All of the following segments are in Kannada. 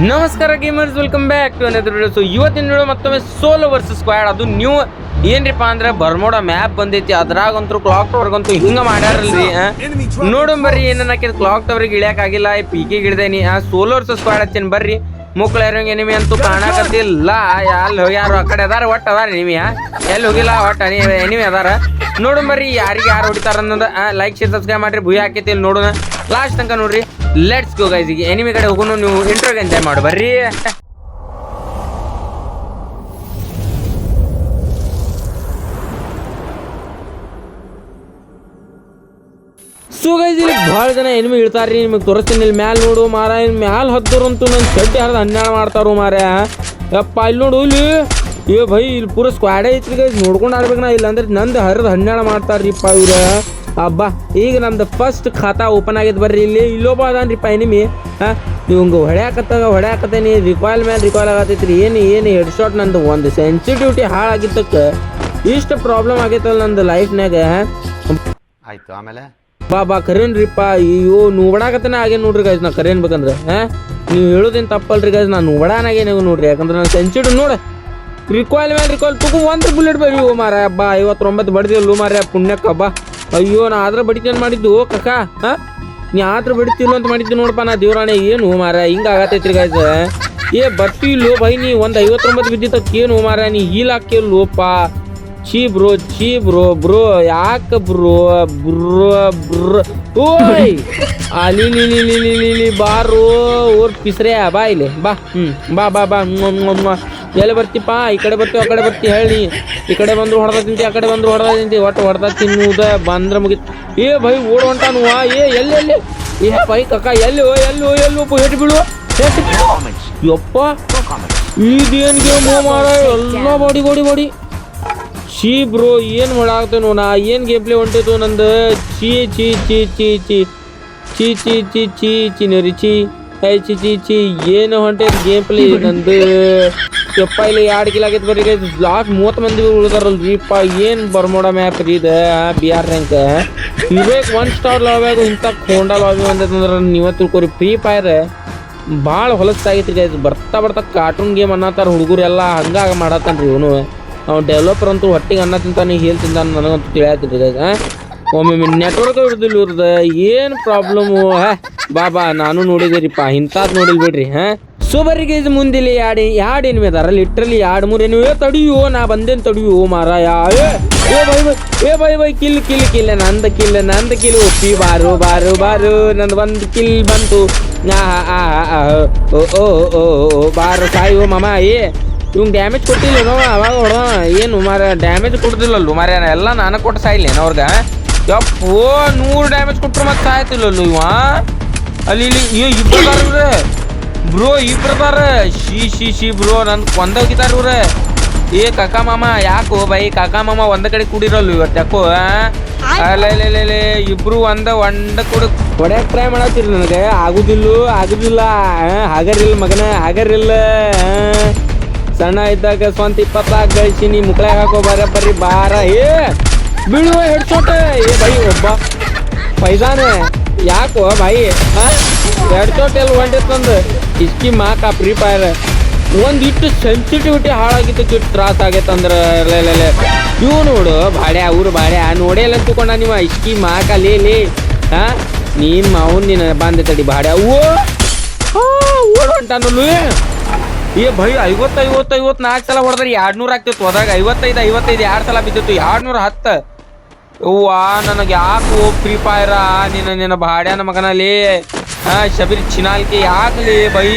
ನಮಸ್ಕಾರ gamers welcome back to another video so ಇವತ್ತಿನ ವಿಡಿಯೋ ಮತ್ತೊಮ್ಮೆ ಸೋಲೋ ವರ್ಸಸ್ ಸ್ಕ್ವಾಡ್ ಅದು ನ್ಯೂ ಏನ್ರಿಪ್ಪ ಅಂದ್ರೆ ಬರ್ಮೋಡ ಮ್ಯಾಪ್ ಬಂದೈತಿ. ಅದ್ರಾಗಂತೂ ಕ್ಲಾಕ್ ಟವರ್ಗಂತೂ ಹಿಂಗ ಮಾಡ್ಯಾರಲ್ರಿ ನೋಡೋಣ ಬರ್ರಿ ಏನನ್ನ ಕ್ಲಾಕ್ ಟವರ್ಗೆ ಇಳಿಯಕ್ ಆಗಿಲ್ಲ ಪೀಕಿಗೆ ಹಿಡ್ದೇನಿ ಆ? ಸೋಲೋ ವರ್ಸಸ್ ಸ್ಕ್ವಾಡ್ ಹಚ್ಚೇನಿ ಬರ್ರಿ. ಮುಕ್ಳ ಇರೋಂಗ ಎನಿಮಿ ಅಂತೂ ಕಾಣಕತ್ತಿಲ್ಲ. ಅಲ್ಲಿ ಹೋಗ್ಯಾರು ಆ ಕಡೆ ಅದಾರ? ಒಟ್ಟು ಅದಾರ ನಿಮಿ ಎಲ್ಲಿ ಹೋಗಿಲ್ಲ? ಒಟ್ಟು ಎನಿಮಿ ಅದಾರ. ನೋಡೋಣ ಬರ್ರಿ, ಯಾರಿಗೆ ಯಾರು ಹೊಡಿತಾರ ಅನ್ನೋದು ಲೈಕ್ ಶೇರ್ ಸಬ್ಸ್ಕ್ರೈಬ್ ಮಾಡ್ರಿ. ಭೂಯ ಹಾಕೈತಿ, ಇಲ್ಲಿ ನೋಡೋಣ. ಲಾಸ್ಟ್ ತನಕ ನೋಡ್ರಿ. ಲೆಟ್ಸ್ ಗೋ ಗೈಸ್ ಈಗ ಎನಿಮಿ ಕಡೆ ಹೋಗೋಣ, ನೀವು ಇಂಟ್ರೋಗೆ ಎಂಜಾಯ್ ಮಾಡು. ಬರ್ರಿ. ಸೊ ಗೈಸ್ ಇಲ್ಲಿ ಭಾಳ ಜನ ಎನಿಮಿ ಇಳ್ತಾರ್ರಿ ನಿಮಗೆ ತೋರಿಸ್ತೀನಿ. ಇಲ್ಲಿ ಮ್ಯಾಲ ನೋಡು ಮಾರ ಮ್ಯಾಲ ಹತ್ತರಂತೂ ನನ್ನ ಚಡ್ಡಿ ಹರಿದು ಹನ್ನೆರಡು ಮಾಡ್ತಾರು ಮಾರ ಯಪ್ಪ, ಇಲ್ಲಿ ನೋಡು, ಇಲ್ಲಿ. ಏ, ಭೈ, ಇಲ್ಲಿ ಪೂರ ಸ್ಕ್ವಾಡೇ ಐತ್ರಿ ಗೈಸ್ ನೋಡ್ಕೊಂಡು ಆಡ್ಬೇಕು ನಾ. ಇಲ್ಲ ಅಂದ್ರೆ ನಂದು ಹರಿದು ಹನ್ನೆರಡು ಮಾಡ್ತಾರ್ರಿಪ್ಪ ಇವ್ರ. ಅಬ್ಬ ಈಗ ನಮ್ದು ಫಸ್ಟ್ ಖಾತಾ ಓಪನ್ ಆಗೈತೆ ಬರ್ರಿ ಇಲ್ಲಿ. ಇಲ್ಲೊಬ್ಬ ಅದಾನ್ರಿಪ್ಪ ಎನಿಮಿ ಹಾ ಇವಂಗ ಹೊಡ್ಯಾಕತ್ತಾಗ ಹೊಡ್ಯಾಕತ್ತೇನಿ. ರಿಕಾಯ್ಲ್ ಮೇಲೆ ರಿಕಾಯ್ಲ್ ಆಗತ್ತೈತ್ರಿ. ಏನು ಏನು ಹೆಡ್ ಶಾಟ್ ನಂದು? ಒಂದು ಸೆನ್ಸಿಟಿವಿಟಿ ಹಾಳಾಗಿದ್ದಕ್ಕೆ ಇಷ್ಟು ಪ್ರಾಬ್ಲಮ್ ಆಗೈತಲ್ಲ ನಂದು ಲೈಫ್ನಾಗ ಆಯ್ತು ಆಮೇಲೆ? ಬಾ ಬಾ ಕರೇನ್ರಿಪ್ಪ ಅಯ್ಯೋ ನೋಡಾಕತ್ತನ ಆಗೇನ್ ನೋಡ್ರಿ ಗೈಸ್ ನಾ ಕರೇನ್ ಬೇಕಂದ್ರೆ ಹಾಂ? ನೀವು ಹೇಳೋದೇನು ತಪ್ಪಲ್ರಿ ಗಾಯ್ಸ್ ನಾನು ನೋಡಾನಾಗೇನೆ ನೋಡ್ರಿ. ಯಾಕಂದ್ರೆ ನಾನು ಸೆನ್ಸಿಟಿವ್ ನೋಡ. ರಿಕಾಯ್ಲ್ ಮೇಲೆ ರಿಕಾಯ್ಲ್ ತಗೋ ಒಂದು ಬುಲೆಟ್ ಬರಿ ಓ ಮಾರ ಬಾ ಐವತ್ತೊಂಬತ್ತು ಬಡ್ದಿಲ್ಲ ಮಾರ ಪುಣ್ಯಕ್ಕ ಬಾ. ಅಯ್ಯೋ, ನಾ ಆದ್ರ ಬಡಿತೇನು ಮಾಡಿದ್ದು? ಕಕ್ಕ, ಹಾ? ನೀ ಆದ್ರ ಬಡಿತಿಲ್ಲ ಅಂತ ಮಾಡಿದ್ದು ನೋಡಪ್ಪ ನಾ ದೇವ್ರಾಣೆ. ಏನು ಮಾರ ಹಿಂಗ ಆಗತೈತ್ರಿ ಗಾಯ್ಸ ಏ ಬರ್ತಿಲ್ಲೋ ಬೈ ನೀ ಒಂದು ಐವತ್ತೊಂಬತ್ತು ಬಿದ್ದಿತ್ತಕ್ಕೇನು ಮಾರ ನೀ ಹೀಲ್ ಹಾಕಿಲ್ಲೋಪ ಚೀ ಬ್ರೋ ಚೀ ಬ್ರೋ ಬ್ರೋ ಯಾಕ ಬ್ರೋ ಬ್ರೋ ಬ್ರೋ. ಓಯ್! ಅಲ್ಲಿ ಲಿ ಲಿ ಲಿ ಲಿ ಲಿ ಲಿ ಬಾರೋ ಓರ್ ಪಿಸ್ರೆ ಬಾ ಇಲ್ಲಿ ಬಾ ಹ್ಞೂ ಬಾ ಬಾ ಬಾ. ಎಲ್ಲಿ ಬರ್ತಿಪ್ಪ? ಈ ಕಡೆ ಬರ್ತೀವಿ ಆ ಕಡೆ ಬರ್ತಿ ಹೇಳಿ. ಈ ಕಡೆ ಬಂದ್ರು ಹೊಡೆದ ತಿಂತಿ ಆ ಕಡೆ ಬಂದ್ರು ಹೊಡೆದ ತಿಂತಿ ಒಟ್ಟು ಹೊಡೆದ ತಿನ್ನುವುದ ಬಂದ್ರ ಮುಗಿತ್. ಏ ಭೈ ಓಡ್ ಹೊಂಟಾನುವ ಏ ಎಲ್ಲಿ ಎಲ್ಲಿ? ಏ ಬೈ ಕಕ್ಕ ಎಲ್ಲಿ ಎಲ್ಲಿ ಎಲ್ಲಿ ಒಬ್ಬ ಹೆಟ್ ಬೀಳು? ಹೆಟ್ ಯಪ್ಪ. ಇದೇನ್ ಗೇಮ್ ಮಾರ ಎಲ್ಲ ಬಾಡಿ ಬಾಡಿ ಬಾಡಿ. ಛೀ ಬ್ರೋ ಏನು ಮಾಡಾಕ್ತೇನೋ ನಾ? ಏನು ಗೇಮ್ ಪ್ಲೇ ಹೊಂಟಿತ್ತು ನಂದು ಚೀ ಚೀ ಚೀ ಚೀ ಚೀ ಚೀ ಚೀ ಚೀ ಚೀ ಚಿನರಿ ಚೀ ಐ ಚಿ ಚಿ ಚಿ ಏನು ಹೊಂಟೈತೆ ಗೇಮ್ ಪ್ಲೇ ನಂದು? ಯಪ್ಪ ಇಲ್ಲಿ ಎರಡು ಕಿಲ್ ಆಗೈತೆ ಬರ್ರಿ ಲಾಸ್ಟ್ ಮೂವತ್ತು ಮಂದಿ ಉಳ್ದಾರಲ್ರಿ ರೀಪ್ಪ ಏನು ಬರ್ಮೋಡ ಮ್ಯಾಪ್ ರೀ ಇದು ಬಿ ಆರ್ ರ್ಯಾಂಕ್ ಇವಾಗ ಒನ್ ಸ್ಟಾರ್ ಲಾವ್ಯಾಗ ಇಂಥ ಕೋಂಡ ಲಾವಿ ಬಂದೈತಂದ್ರೆ ನೀವ ತಿಳ್ಕೊರಿ. ಫ್ರೀ ಫೈರ್ ಭಾಳ ಹೊಲಸ್ತಾಗಿತ್ತು ಗೈಸ್ ಬರ್ತಾ ಬರ್ತಾ ಕಾರ್ಟೂನ್ ಗೇಮ್ ಅನ್ನತ್ತಾರ ಹುಡುಗರು ಎಲ್ಲ ಹಂಗಾಗ ಮಾಡತ್ತಾನ್ರಿ ಇವನು. ಅವ್ನು ಡೆವಲಪರ್ ಅಂತೂ ಹೊಟ್ಟಿಗೆ ಅನ್ನ ತಿಂತಾನೆ ಹೀಲ್ ತಿಂತಾನೆ ನನಗಂತೂ ತಿಳಿಯತ್ತಿಲ್ಲ ಗೈಸ್ ಒಮ್ಮೊಮ್ಮೆ ನೆಟ್ವರ್ಕ್ ಇಡ್ದಿಲ್ಲ ಇವ್ರದ್ದು, ಏನು ಪ್ರಾಬ್ಲಮ್ ಹಾ, ಬಾ ಬಾ, ನಾನು ನೋಡಿದಿರಿಪ್ಪ ಇಂಥದ್ದು ನೋಡಿಲ್ ಬಿಡ್ರಿ, ಹಾ? ಸೊ ಬರ್ರಿ ಗೈಸ್ ಮುಂದಿಲ್ಲಿ ಎರಡು ಯಾಡ್ ಎನಿಮಿ ಅದಾರ ಲಿಟ್ರಲಿ ಎರಡು, ಮೂರು ಎನಿಮಿ ತಡಿಯೋ, ನಾ ಬಂದೇನು ತಡಿಯೋ ಮಾರ ಯಾ ಏ, ಬೈ ಬೈ, ಏ, bye bye kill kill kill ನಂದ ಕಿಲ್ ನಂದ ಕಿಲ್ ಒಪ್ಪಿ, ಬಾರು ಬಾರು ಬಾರು, ನಂದು ಒಂದು ಕಿಲ್ ಬಂತು. ಆ ಓ ಓ ಓ, ಬಾರು, ಸಾಯು, ಮಮ, ಏ ಇವ್ನು ಡ್ಯಾಮೇಜ್ ಕೊಟ್ಟಿಲ್ಲ ಅವಾಗ ಹೊಡ ಏನು ಮಾರ ಡ್ಯಾಮೇಜ್ ಕೊಡ್ತಿಲ್ಲಲ್ಲು ಮಾರ ಎಲ್ಲ ನಾನು ಕೊಟ್ಟು ಸಾಯ್ಲೇನು ಅವ್ರಿಗೆ ಯಪ್ಪೋ ನೂರು ಡ್ಯಾಮೇಜ್ ಕೊಟ್ಟರು ಮತ್ತೆ ಸಾಯ್ತಿಲ್ಲಲ್ಲು ಇವ. ಅಲ್ಲಿ ಇಲ್ಲಿ ಅಯ್ಯೋ ಇಬ್ರು ಅದಾರ ಬ್ರೋ ಇಬ್ರು ಬಾರ ಶಿ ಶಿ ಶಿ ಬ್ರೋ ನನ್ ಒಂದ ಹೋಗಿದಾರ ಇವ್ರ. ಏ ಕಾಕಾ ಮಾಮ ಯಾಕೋ ಬೈ ಕಾಕಾ ಮಾಮ ಒಂದ ಕಡೆ ಕೂಡಿರಲ್ಲು ಇವತ್ತು ಯಾಕೋ ಅಲ್ಲೇ ಇಬ್ರು ಒಂದ ಒಂದ ಕೂಡ ಹೊಡ್ಯಾಕ್ ಟ್ರೈ ಮಾಡತ್ತೀರಿ ನನಗೆ. ಆಗುದಿಲ್ಲ ಆಗುದಿಲ್ಲ ಹಾಗರಿಲ್ಲ ಮಗನ ಹಗರಿಲ್ಲ. ಸಣ್ಣ ಇದ್ದಾಗ ಸ್ವಂತ ಇಪ್ಪತ್ತಾಗ ಗಳಿಸಿನಿ ಮುಕ್ಳಾಗ ಹಾಕೋ ಬರ ಬರ್ರಿ ಬಾರ ಏ, ಬೀಳುವ ಹೆಡ್ಸೋಟ ಏ, ಬೈ, ಒಬ್ಬ. ಪೈಸಾನೆ ಯಾಕೋ ಬಾಯಿ ಹೆಡ್ಸೋಟ್ ಎಲ್ಲಿ ಹೊಂಟಿತ್ತಂದು? ಇಸ್ಕಿ ಮಾಕ ಫ್ರೀ ಫೈರ್ ಒಂದಿಟ್ಟು ಸೆನ್ಸಿಟಿವಿಟಿ ಹಾಳಾಗಿತ್ತು ಕಿಟ್ ತ್ರಾಸ ಆಗೈತೆ ಅಂದ್ರೆ ಇವು ನೋಡು ಬಾಡ್ಯ ಅವ್ರು ಬಾಡ್ಯ ನೋಡೇ ಇಲ್ಲ ತಗೊಂಡ ನೀವ ಇಸ್ಕಿ ಮಾಕ, ಲೇ ಲೇ. ಹಾ? ನೀನ್ ಮಾವನ್ ನೀನು ಬಂದೆ ತಡಿ ಬಾಡ್ಯ ಓ! ಓಡ್ ಹೊಂಟಾನಲ್ಲು. ಏ ಭಯ, ಐವತ್ತು ಐವತ್ತು ಐವತ್ತು ನಾಲ್ಕು ಸಲ ಹೊಡೆದ್ರೆ ಎರಡು ನೂರು ಆಗ್ತಿತ್ತು. ಹೋದಾಗ ಐವತ್ತೈದು ಐವತ್ತೈದು ಎರಡು ಸಲ ಬಿದ್ದಿತ್ತು. ಎರಡು ನೂರ ಹತ್ತು. ಅವ್ವಾ, ನನಗೆ ಯಾಕೆ ಫ್ರೀ ಫೈರ ನಿನ್ನ ನಿನ್ನ ಬಾಡ್ಯಾನ ಮಗನಲ್ಲಿ ಹಾ ಶಬೀರ್ ಚಿನಾಲ್ಕೆ ಯಾಕಲಿ ಬೈ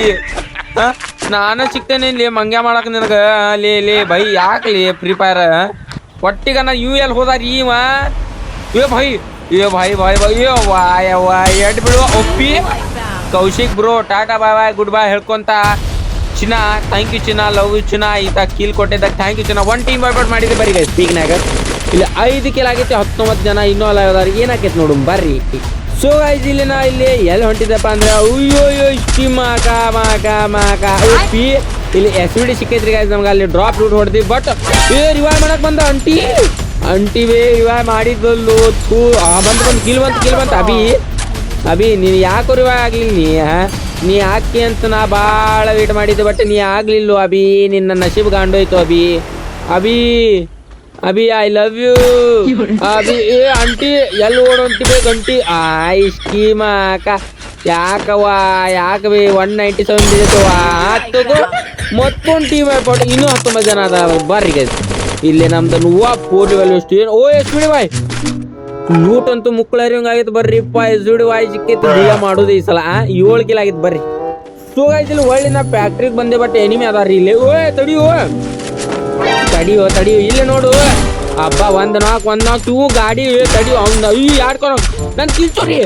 ನಾನು ಸಿಗ್ತೇನೆ ಇಲ್ಲಿ ಮಂಗ್ಯ ಮಾಡಕ್ ನಿನಗೆ. ಲೇ ಲೇ ಬೈ ಯಾಕಲಿ ಫ್ರೀ ಫೈರ್ ಒಟ್ಟಿಗೆ ನಾ ಯು ಎಲ್ ಹೋದಾರ ಇವ. ಏ ಭೈ, ಏ ಭಾಯ್ ಭಾಯ್ ಭಾಯ್ ಏ ವಾಯ್ ವಾಯ್ ಎಡ್ ಬಿಡುವ ಒಪ್ಪಿ. ಕೌಶಿಕ್ ಬ್ರೋ, ಟಾಟಾ ಬಾಯ್ ಬಾಯ್, ಗುಡ್ ಬಾಯ್ ಹೇಳ್ಕೊಂತ. ಚಿನ್ನ ಥ್ಯಾಂಕ್ ಯು ಚಿನ್ನ ಲವ್ ಯು ಚಿನ್ನ ಈತ ಕೀಲ್ ಕೊಟ್ಟಿದ್ದಾಗ ಥ್ಯಾಂಕ್ ಯು ಚಿನ್ನ. ಒನ್ ಟೀಮ್ ವೈಪೌಟ್ ಮಾಡಿದ್ರೆ ಬರೀ ಗೈಸ್ ಸ್ಪೀಕ್ನಾಗ ಇಲ್ಲಿ ಐದು ಕಿಲ್ ಆಗೈತೆ ಹತ್ತೊಂಬತ್ತು ಜನ ಇನ್ನೂ ಅಲ್ಲ ಏನಾಕೈತೆ ನೋಡು ಬರ್ರಿ. ಸೊ ಗೈಸ್ ಇಲ್ಲಿ ನಾ ಇಲ್ಲಿ ಎಲ್ಲಿ ಹೊಂಟಿದ್ದಪ್ಪ ಅಂದ್ರೆ ಅಯ್ಯೋ ಅಯ್ಯೋ ಇಷ್ಟಿ ಮಾಕ ಮಾಕ ಮಾಕ. ಉಪ್ಪಿ ಇಲ್ಲಿ ಎಸ್ ವಿ ಡಿ ಸಿಕ್ಕೈತ್ರಿ ಗೈಸ್ ನಮ್ಗೆ ಅಲ್ಲಿ ಡ್ರಾಪ್ ರೂಟ್ ಹೊಡೆದಿ ಬಟ್ ಏ ರಿವೈವ್ ಮಾಡಕ್ ಬಂದ ಅಂಟಿ ಅಂಟಿ ಬೇ ರಿವೈವ್ ಮಾಡಿದ್ದಲ್ಲು ಥೂ. ಬಂದು ಬಂದು ಕಿಲ್ ಬಂತು ಕಿಲ್ ಬಂತು ಅಭಿ. ಅಭಿ ನೀನು ಯಾಕೋ ರಿವೈವ್ ಆಗ್ಲಿ ನೀ ನೀ ಹಾಕಿ ಅಂತ ನಾ ಭಾಳ ವೇಟ್ ಮಾಡಿದ್ದೆ ಬಟ್ ನೀ ಆಗ್ಲಿಲ್ಲ ಅಭಿ. ನಿನ್ನ ನಶೀಬ್ ಗಾಂಡೋಯ್ತು Abhi. Abhi Abhi I love you Abhi, ಏ ಆಂಟಿ ಎಲ್ಲಿ ಬೇಕು ಗಂಟಿ? ಆಯ್ ಸ್ಕೀಮ ಅಕ್ಕ. ಯಾಕವ್ವ ಯಾಕವಿ ಒನ್ ನೈಂಟಿ ಸೆವೆನ್ ಬಿದ್ದವ ಹತ್ತದು, ಮತ್ತೊಂದು ಟೀಮ್ ಇನ್ನೂ ಹತ್ತೊಂಬತ್ತು ಜನ ಅದ ಬರ್ರಿ ಇಲ್ಲಿ ನಮ್ದು ನೂವ ಫೋರ್ ವ್ಯಾಲ್ಯೂ ಎಷ್ಟು ಓ ಎಷ್ಟು ಬಿಡಿ ಬಾಯ್. ಲೂಟ್ ಅಂತೂ ಮುಕ್ಕಳರಿಯಂಗ ಆಗೈತೆ ಬರ್ರಿ ಜುಡಿ ವಾಯ್ ಸಿಕ್ಕಿತ್ತು ಈಗ ಮಾಡೋದು ಈ ಸಲ ಏಳು ಕಿಲ್ ಆಗಿತ್ತು ಬರ್ರಿ. ಸೊ ಇಲ್ಲಿ ಒಳ್ಳೆ ನಾ ಫ್ಯಾಕ್ಟ್ರಿಗೆ ಬಂದೆ ಬಟ್ ಎನಿಮಿ ಅದಾರಿ ಇಲ್ಲಿ. ಓ, ತಡಿಯೋ. ತಡಿಯೋ ತಡಿಯೋ. ಇಲ್ಲೇ ನೋಡು. ಅಬ್ಬ ಒಂದ್ ನಾಲ್ಕು ಒಂದ್ ನಾಲ್ಕು ಇವು ಗಾಡಿ ತಡಿಯೋ. ಅವ್ನ, ಈ ಯಾಡ್ಕೊಳ ನನ್ ಕಿಲ್ಚೋರಿ.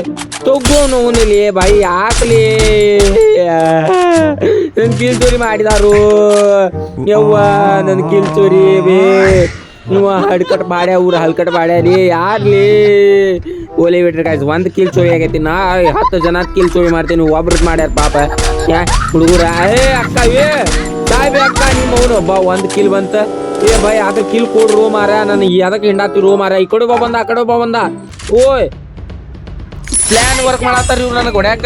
ತೊಗೋ ನೋವನಿಲಿ ಬಾಯಿ ಯಾಕಲಿ ನನ್ ಕಿಲ್ಚೋರಿ ಮಾಡಿದಾರು. ಯವ್ವ, ನನ್ ಕಿಲ್ಚೋರಿ, ಬೇ. ನೀವು ಹಡ್ಕಟ್ ಬಾಡ್ಯ ಊರ ಹಲ್ಕಟ್ ಬಾಡ್ಯಾರಿ ಯಾರ್ಲಿ ಓಲಿ ಬಿಟ್ರಿ ಕಾಯ್ಸ್ ಒಂದು ಕಿಲ್ ಚೋರಿ ಆಗೈತಿ, ನಾ ಹತ್ತು ಜನ ಕಿಲ್ ಚೋರಿ ಮಾಡ್ತೀನಿ ಒಬ್ರು ಮಾಡ್ಯಾರ ಪಾಪ. ಯಾ, ಹುಡುಗರ, ಏ ಅಕ್ಕ, ಏ ಸಾಯ್ಬೆ ಅಕ್ಕ, ನಿಮ್ಮ ಅವನು ಒಬ್ಬ ಒಂದು ಕಿಲ್ ಬಂತ. ಏ ಭಯ ಅದು ಕಿಲ್ ಕೊಡ್ರು ಮಾರ ನನಗೆ ಅದಕ್ಕೆ ಹಿಂಡಾತಿರು ಮಾರ ಈ ಕಡೆ ಬಾ ಬಂದ, ಆ ಕಡೆ ಬಾ ಬಂದ. ಓಯ್ ಪ್ಲಾನ್ ವರ್ಕ್ ಮಾಡತ್ತಾರ ಇವ್ರು ನನಗೆ ಹೊಡ್ಯಾಕ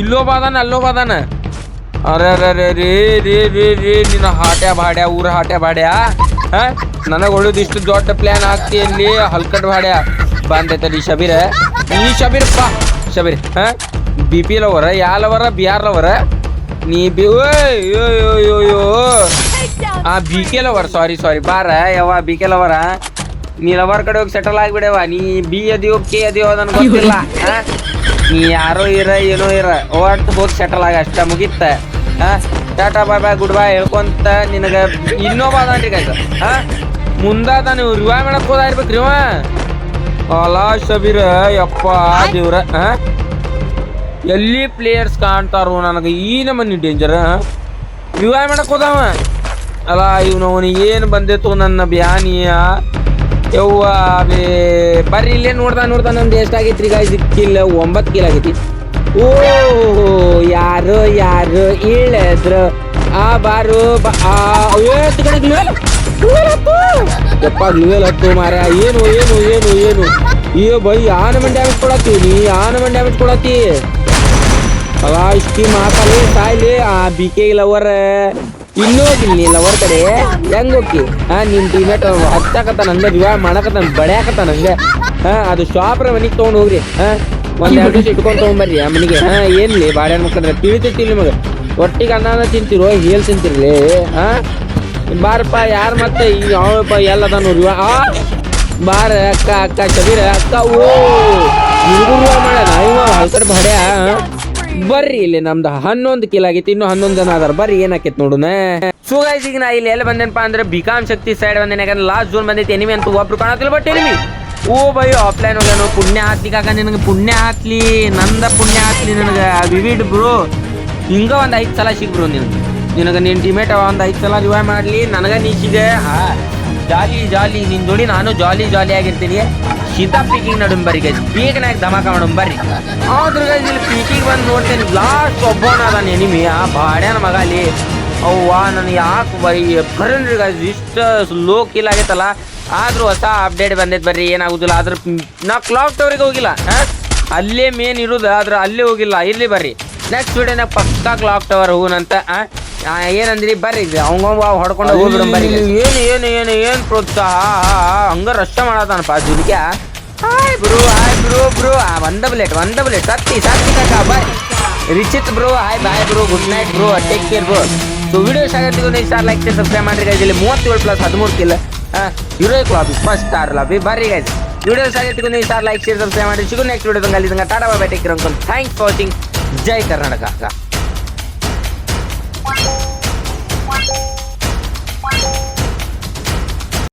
ಇಲ್ಲೋ ಬಾದಾನ ಅಲ್ಲೋ ಬಾದಾನ ಅರೆ ಅರೆ ಅರೆ, ರೇ ರೇ ರೇ ರೇ, ನಿನ್ನ ಹಾಟ್ಯಾ ಬಾಡ್ಯಾ, ಊರ ಹಾಟ್ಯಾ ಬಾಡ್ಯಾ ಹಾ ನನಗೆ ಉಳಿದು ಇಷ್ಟು ದೊಡ್ಡ ಪ್ಲಾನ್ ಹಾಕ್ತಿ ಇಲ್ಲಿ, ಹಲ್ಕಟ್ ಬಾಡ್ಯಾ ಈ ಶಬೀರ. ಈ ಶಬೀರ್ ಪಾ ಶಬೀರ್, ಹಾ? ಬಿ ಪಿ ಲವರ, ಯಾ ಲವರ ಬಿ ಆರ್ ಲವರ? ನೀ ಬಿ ಆ B K lover sorry sorry ಬಾರ ಯಾವ ಬಿ ಕೆ ಲವರ. ನೀ ಲವರ್ ಕಡೆ ಹೋಗಿ ಸೆಟಲ್ ಆಗ್ಬಿಡವ ನೀ ಬಿ ಅದಿಯೋ ಕೆ ಅದಿಯೋ ನನಗೆ ಗೊತ್ತಿಲ್ಲ? ನೀ ಯಾರೋ ಇರ, ಏನೋ ಇರ. ಒಟ್ಟು ಹೋಗಿ ಸೆಟಲ್ ಆಗ, ಅಷ್ಟ ಮುಗಿತ್ತ ಹಾ? ಟಾಟಾ, ಬಾಯ್ ಬಾಯ್, ಗುಡ್ ಬಾಯ್, ಹೇಳ್ಕೊಂತ ನಿನಗ ಇನ್ನೊಬ್ಬ ಅದಾನ್ರಿ ಕಾಯ್ತ ಹಾ? ಮುಂದಾದ ನೀವು ರಿವಾಯ್ ಮಾಡಕ್ ಹೋದ ಇರ್ಬೇಕ್ರಿ ಅವ ಅಲಾ ಶಬೀರ ಯಪ್ಪ ದೇವ್ರ ಎಲ್ಲಿ ಪ್ಲೇಯರ್ಸ್ ಕಾಣ್ತಾರೋ ನನಗೆ ಈ ನಮನಿ ಡೇಂಜರ್ ರಿವಾಯ್ ಮಾಡಕ್ ಹೋದವ ಅಲ್ಲ ಇವನು ಅವನಿಗೆ ಏನು ಬಂದಿತ್ತು ನನ್ನ ಬ್ಯಾನಿಯ? ಯವ್ವ ಬೇ ಬರ್ರಿ ಇಲ್ಲೇ ನೋಡ್ದ ನೋಡ್ದ ನಮ್ದು ಎಷ್ಟಾಗೈತ್ರಿ ಗಾಯ್ಸ್ ಕಿಲ್ ಒಂಬತ್ತು ಕಿಲ್ ಆಗೈತಿ. ಓ ಯಾರು ಯಾರು ಇಳಿದ್ರು. ಆ ಬಾರು ಬಾ ಆ ಯಪ್ಪ ಮಾರ ಏನು ಏನು ಏನು ಏನು? ಏ ಬೈ ಆನಮನ್ ಡ್ಯಾಮೇಜ್ ಕೊಡತ್ತಿ? ನೀ ಆನಮನ್ ಡ್ಯಾಮೇಜ್ ಕೊಡತ್ತಿ? ಅವ ಇಷ್ಟಿ ಹಾಕಲಿ ಸಾಯ್ಲಿ, ಆ ಬಿ ಕೆ ಲವರ್ ಇನ್ನೂ ಹೋಗಿಲ್ಲ ಲವರ್ ಕಡೆ, ಹೆಂಗ್ ಹೋಗಿ ಹಾ, ನಿನ್ ಟೀಮೇಟ್ ಹತ್ತಾಕತ್ತಾನ ಹಂಗ ವಿವಾಹ ಮಾಡಕತ್ತಾನ ಬಡ್ಯಾಕತ್ತಾನ ಹಂಗ ಹಾ, ಅದು ಶಾಪ್ರ ಮನಿಗೆ ತೊಗೊಂಡು ಹೋಗ್ರಿ, ಹಾ. ಒಂದ್ ಎರಡು ದಿವಸ ಇಟ್ಕೊಂಡ್ ತಗೊಂಬರ್ರಿ ಆ ಮನಿಗೆ. ಹಾ, ಏನ್ಲಿ, ಬಾಡ್ಯಾನ ಮಕ್ಕಳ್ರೆ ತಿಳಿತೈತಿ ನಿಮಗೆ. ಒಟ್ಟಿಗೆ ಅನ್ನ ತಿಂತಿರೋ ಹೇಲ್ ತಿಂತಿರ್ಲಿ, ಹಾ. ಬಾರಪ್ಪ, ಯಾರು ಮತ್ತೆ ಈ ಅವಪ್ಪ ಎಲ್ಲದ ನೋಡಿ ಬಾರ ಅಕ್ಕ ಅಕ್ಕ ಶಬೀರ ಅಕ್ಕ, ಓ! ಹುಡುಗರು ಮಾಡ್ಯಾನ ಇವ ಬರ್ರಿ ಇಲ್ಲಿ ನಮ್ದು ಹನ್ನೊಂದು ಕಿಲ್ ಆಗೈತಿ ಇನ್ನು ಹನ್ನೊಂದು ಜನ ಅದಾರ. ಬರ್ರಿ, ಏನಾಕೈತಿ ನೋಡೋಣ ಸೊ ಗೈಸ್ ಈಗ ನಾ ಇಲ್ಲಿ ಎಲ್ಲಿ ಬಂದೇನಪ್ಪ ಅಂದ್ರೆ ಬಿಕಾಮ್ ಶಕ್ತಿ ಸೈಡ್ ಬಂದೇನೆ, ಯಾಕಂದ್ರೆ ಲಾಸ್ಟ್ ಜೋನ್ ಬಂದೈತಿ. ಎನಿಮಿ ಅಂತ ಒಬ್ರು ಕಾಣತಿಲ್ಲ ಬಟ್ ಎನಿಮಿ ಓ ಬೈ ಆಫ್ಲೈನ್ ಹೋಗ್ಯಾನು, ಪುಣ್ಯ ಹಾಕ್ಲಿ ಕಾಕ ನಿನಗೆ, ಪುಣ್ಯ ಹಾಕ್ಲಿ, ನಂದ ಪುಣ್ಯ ಹಾಕ್ಲಿ ನನಗೆ, ವಿವಿಡ್ ಬ್ರೋ ಹಿಂಗ ಒಂದು ಐದು ಸಲ ಸಿಗ್ಬ್ರು ನಿನಗೆ. ನಿನಗೆ ನಿನ್ನ ಟೀಮೇಟ್ ಒಂದ್ ಐದು ಸಲ ರಿವೈವ್ ಮಾಡ್ಲಿ ನನಗ ನೀ ಹಾ ಜಾಲಿ ಜಾಲಿ ನಿನ್ ಜೋಡಿ ನಾನು ಜಾಲಿ ಜಾಲಿ ಆಗಿರ್ತೀನಿ. ಶೀತಾ ಪೀಕಿಂಗ್ ನಡು ಬರ್ರಿ ಗೈಸ್ ಪೀಕ್ನಾಗ ಧಮಾಕ ಮಾಡೋಣ ಬರ್ರಿ. ಆದ್ರ ಗೈಸ್ ಇಲ್ಲಿ ಪೀಕಿಂಗ್ ಬಂದು ನೋಡ್ತೇನೆ ಲಾಸ್ಟ್ ಒಬ್ಬನ ಅದಾನ ಆ ಬಾಡ್ಯಾನ ಮಗ ಅಲ್ಲಿ. ಅವ್ವ ನನ್ ಯಾಕೆ ಬರಿ ಬರನ್ರಿ ಗೈಸ್ ಇಷ್ಟ ಲೋ ಕಿಲ್ ಆಗೈತಲ್ಲ ಆದರೂ ಹೊಸ ಅಪ್ಡೇಟ್ ಬಂದೈತೆ ಬರ್ರಿ ಏನಾಗುದಿಲ್ಲ ಆದ್ರೆ ನಾ ಕ್ಲಾಕ್ ಟವರಿಗೆ ಹೋಗಿಲ್ಲ? ಅಲ್ಲೇ ಮೇನ್ ಇರೋದು ಆದ್ರೆ ಅಲ್ಲೇ ಹೋಗಿಲ್ಲ ಇಲ್ಲಿ ಬರ್ರಿ. ನೆಕ್ಸ್ಟ್ ವೀಡಿಯೋನಾಗ ಪಕ್ಕಾ ಕ್ಲಾಕ್ ಟವರ್ ಆ, ಏನಂದ್ರಿ? ಬರ್ರಿ ಅವಂಗ ಹೊಡ್ಕೊಂಡು ಹೋಗ್ಬಿಡ ಬರ್ರಿ ಏನು ಏನು ಏನು ಏನು ಪ್ರೋತ್ಸಾಹ ಹಂಗ ರಷ್ಟ ಮಾಡತಾನಪ್ಪ ದುರ್ಗ್ಯ hi bro hi bro bro ಒಂದ ಬುಲೆಟ್ ಒಂದ ಬುಲೆಟ್ ಸತ್ತಿ ಸತ್ತಿ ಕಾಕ bye Richith bro hi bye bro good night bro take care bro so video ಸಾಗತ್ತಿಗೂ star like subscribe ಮಾಡ್ರಿ ಗೈಸ್ ಇಲ್ಲಿ. ಮೂವತ್ತೇಳು ಪ್ಲಸ್ ಹದಿಮೂರು ಕಿಲ್ಲ heroic lobby first star lobby ಬರ್ರಿ ಗೈಸ್ ವಿಡಿಯೋ ಸಾಗತ್ತಿಗೂ ಸ್ಟಾರ್ ಲೈಕ್ ಶೇರ್ ಸಬ್ಸ್ಕ್ರೈಬ್ ಮಾಡಿ ಸಿಗು ನೆಕ್ಸ್ಟ್ ವಿಡಿಯೋ ಅಲ್ಲಿ ಟಾಟಾ ಬಾಯ್ ಟೇಕ್ ಕೇರ್ ಅನ್ಕೊಂಡು ಥ್ಯಾಂಕ್ಸ್ ಫಾರ್ ವಾಚಿಂಗ್ ಜೈ ಕರ್ನಾಟಕ